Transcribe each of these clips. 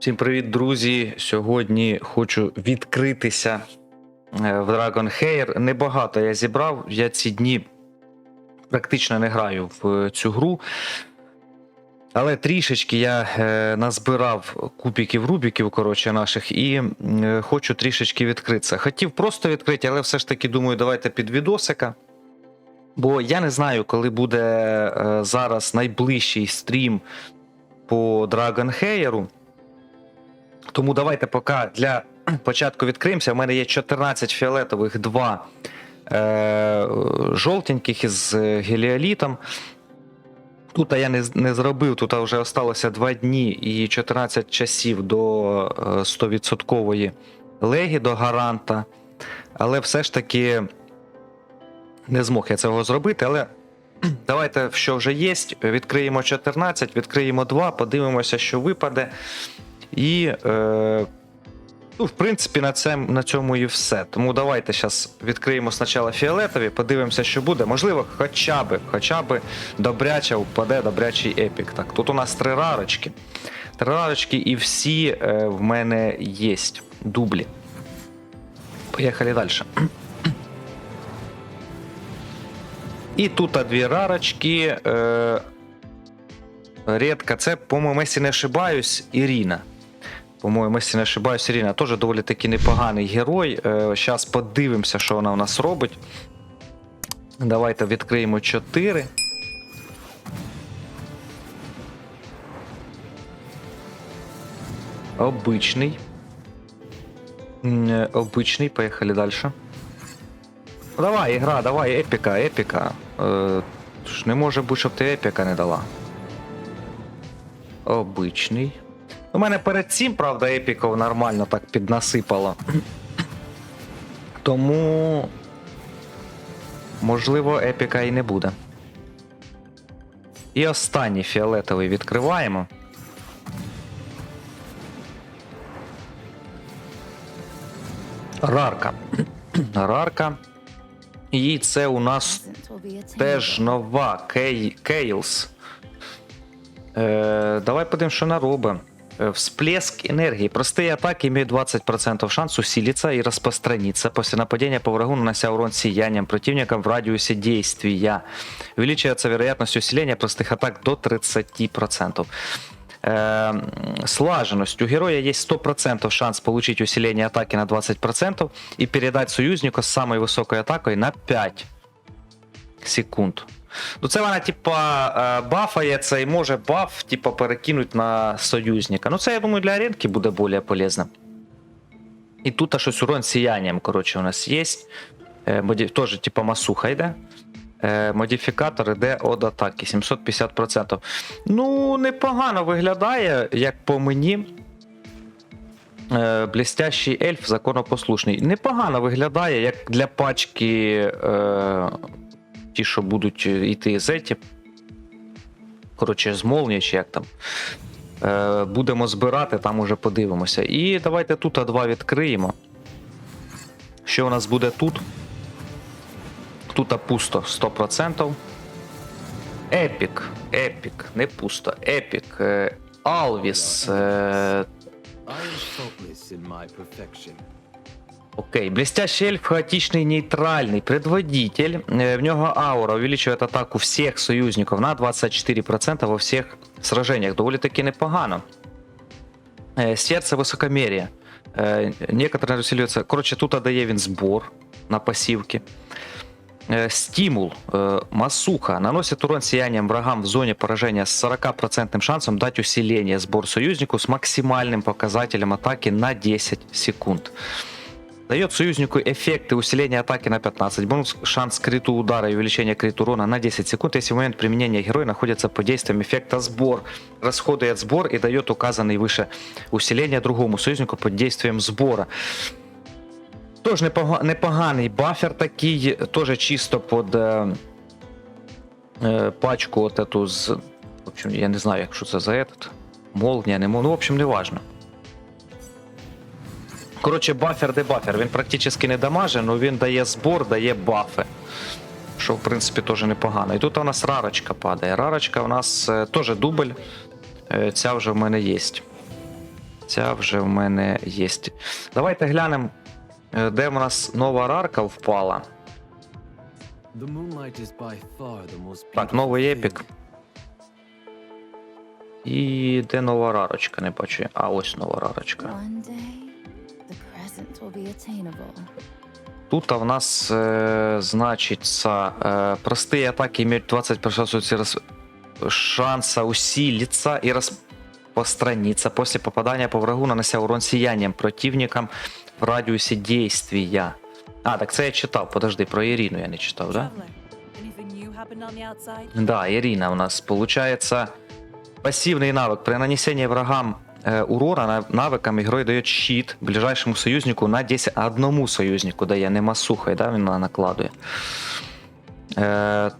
Всім привіт, друзі! Сьогодні хочу відкритися е, в Dragon Hair. Небагато я зібрав. Я ці дні практично не граю в цю гру. Але трішечки я е, назбирав кубіків рубіків, коротше, наших, і е, хочу трішечки відкритися. Хотів просто відкрити, але все ж таки думаю, давайте під відосика. Бо я не знаю, коли буде зараз найближчий стрім по Dragon Hair. Тому давайте поки для початку відкриємося. У мене є 14 фіолетових, 2 е, жовтеньких із е, геліолітом. Тут я не, не зробив, тут вже осталося 2 дні і 14 часів до е, 100% легі до гаранта. Але все ж таки не змог я цього зробити. Але давайте, що вже є, відкриємо 14, відкриємо 2, подивимося, що випаде. І, е, ну, в принципі, на, це, на цьому і все. Тому давайте зараз відкриємо спочатку фіолетові, подивимося, що буде. Можливо, хоча б, хоча б добряче впаде добрячий епік. Так, тут у нас три рарочки. Три рарочки, і всі е, в мене є дублі. Поїхали далі. І тут дві рарочки. Е, Редка, це, по-моєму, не ошибаюсь, Ірина. По-моєму, якщо не ошибаюсь, Ірина теж доволі таки непоганий герой. Зараз подивимося, що вона у нас робить. Давайте відкриємо 4. Обичний. Е, Обичний, поїхали далі. Давай, ігра, давай, епіка, епіка. Е, не може бути, щоб ти епіка не дала. Обичний. У мене перед цим, правда, епіков нормально так піднасипало. Тому. Можливо, епіка і не буде. І останній фіолетовий відкриваємо. Рарка. Рарка. І це у нас теж нова Кей... Кейлс. Е, давай подивимось, що. Э, Всплеск энергии. Простые атаки имеют 20% шанс усилиться и распространиться после нападения по врагу, нанося урон сиянием противникам в радиусе действия. Увеличивается вероятность усиления простых атак до 30%. Э, слаженность. У героя есть 100% шанс получить усиление атаки на 20% и передать союзнику с самой высокой атакой на 5 секунд. Ну, це вона, типа, е, бафається і може баф, типа, перекинути на союзника. Ну, це, я думаю, для аренки буде більш полезно. І тут щось урон сіянням, коротше, у нас є. Е. Теж, типа, масуха йде. Е, модифікатор йде від атаки 750%. Ну, непогано виглядає, як по мені. Блестящий ельф, законопослушний. Непогано виглядає, як для пачки. Ті, що будуть йти з еті. Коротше, з чи як там. Е, будемо збирати, там уже подивимося. І давайте тут А2 відкриємо. Що у нас буде тут? Тут пусто 100%. Епік. Епік, не пусто. Епік. Е, Алвіс. Е, Окей, блестящий эльф, хаотичный нейтральный, предводитель. Э, В него аура увеличивает атаку всех союзников на 24% во всех сражениях. Доволі таки непогано. Э, Сердце высокомерия. Э, Некоторые усиливаются. Коротше, тут дає він збор на пасівки. Э, Стимул. Э, Масуха. Наносит урон сиянием врагам в зоне поражения с 40% шансом дать усиление сбор союзнику с максимальным показателем атаки на 10 секунд. Дает союзнику эффекты усиления атаки на 15, бонус шанс криту удара и увеличение крит урона на 10 секунд, если в момент применения герой находится под действием эффекта сбор. Расходует сбор и дает указанный выше усиление другому союзнику под действием сбора. Тож непога- непоганий бафер такий, теж чисто под е, е, пачку от эту з. В общем, я не знаю, як що це за этот. Молния, не мол. Ну, в общем, не важно. Коротше, бафер де бафер. Він практично не дамаже, але він дає збор, дає бафи. Що, в принципі, теж непогано. І тут у нас рарочка падає. Рарочка у нас е, теж дубль. Е, ця вже в мене є. Ця вже в мене є. Давайте глянемо, е, де в нас нова рарка впала. Так, новий епік. І де нова рарочка, не бачу. А ось нова рарочка. Тут в нас, э, значится, э, простые атаки имеют 20% рас... шанса усилиться и распространиться после попадания по врагу, нанося урон сиянием противникам в радиусе действия. А, так це я читав, подожди, про Ірину я не читав, да? Traveler, anything new happened on the outside? Да, Ирина у нас получается пассивный навык. При нанесении врагам э, урона на- навыками герой дає щит ближайшому союзнику на 10, одному союзнику дає, нема сухої, да, він накладує. Е,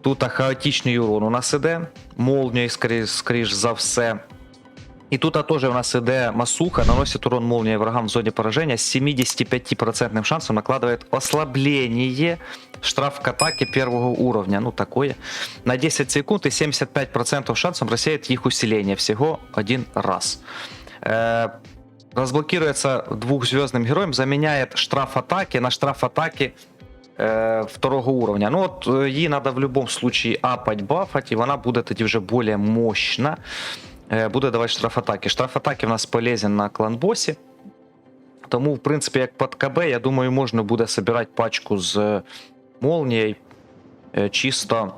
тут хаотичний урон у нас іде, скоріш, скоріш за все. І тут теж у нас іде масуха, наносить урон молнии врагам в зоні пораження з 75% шансом накладывает ослабление штраф к атаке первого уровня, ну такое, на 10 секунд и 75% шансом рассеять их усиление всего один раз. Э, разблокируется двухзвездным героем, заменяет штраф атаки на штраф атаки э, второго уровня. Ну от э, її треба в будь-якому случае апать, бафать, і вона буде тоді вже більш мощна. Е, Буде давати штраф атаки. Штраф атаки в нас полезен на клан-босі. Тому, в принципі, як під КБ, я думаю, можна буде збирати пачку з е, молнією. Е, Чисто,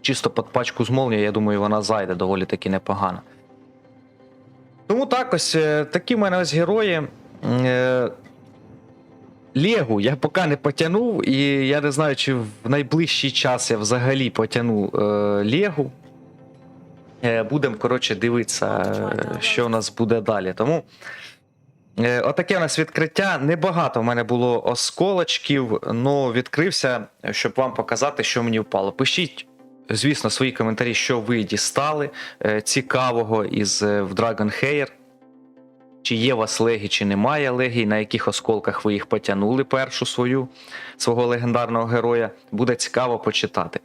чисто під пачку з молнією, я думаю, вона зайде доволі таки непогано. Тому так ось такі в мене ось герої. Легу я поки не потягнув, і я не знаю, чи в найближчий час я взагалі потягну Легу. Е, Будемо, коротше, дивитися, е, що в нас буде далі. Тому е, отаке у нас відкриття. Небагато в мене було осколочків, але відкрився, щоб вам показати, що мені впало. Пишіть, звісно, свої коментарі, що ви дістали цікавого із в Dragon Hair. Чи є у вас легі, чи немає легі, на яких осколках ви їх потягнули першу свою свого легендарного героя. Буде цікаво почитати.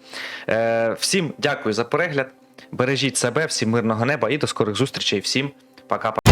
Всім дякую за перегляд. Бережіть себе, всім мирного неба і до скорих зустрічей. Всім пока.